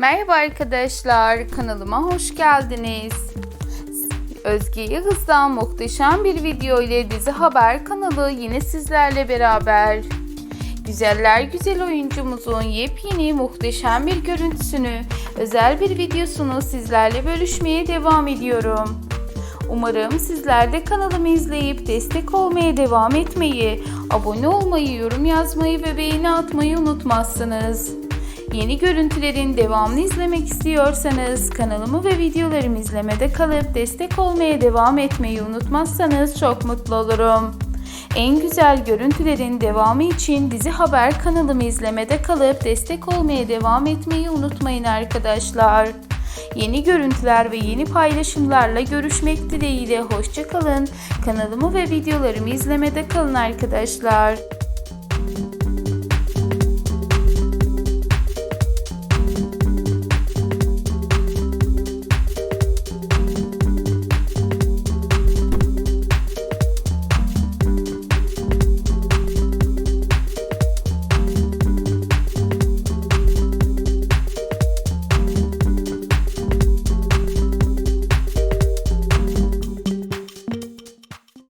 Merhaba arkadaşlar, kanalıma hoş geldiniz. Özge Yıldız'dan muhteşem bir video ile Dizi Haber kanalı yine sizlerle beraber. Güzeller güzel oyuncumuzun yepyeni muhteşem bir görüntüsünü, özel bir videosunu sizlerle bölüşmeye devam ediyorum. Umarım sizler de kanalımı izleyip destek olmaya devam etmeyi, abone olmayı, yorum yazmayı ve beğeni atmayı unutmazsınız. Yeni görüntülerin devamını izlemek istiyorsanız kanalımı ve videolarımı izlemede kalıp destek olmaya devam etmeyi unutmazsanız çok mutlu olurum. En güzel görüntülerin devamı için dizi haber kanalımı izlemede kalıp destek olmaya devam etmeyi unutmayın arkadaşlar. Yeni görüntüler ve yeni paylaşımlarla görüşmek dileğiyle hoşçakalın. Kanalımı ve videolarımı izlemede kalın arkadaşlar.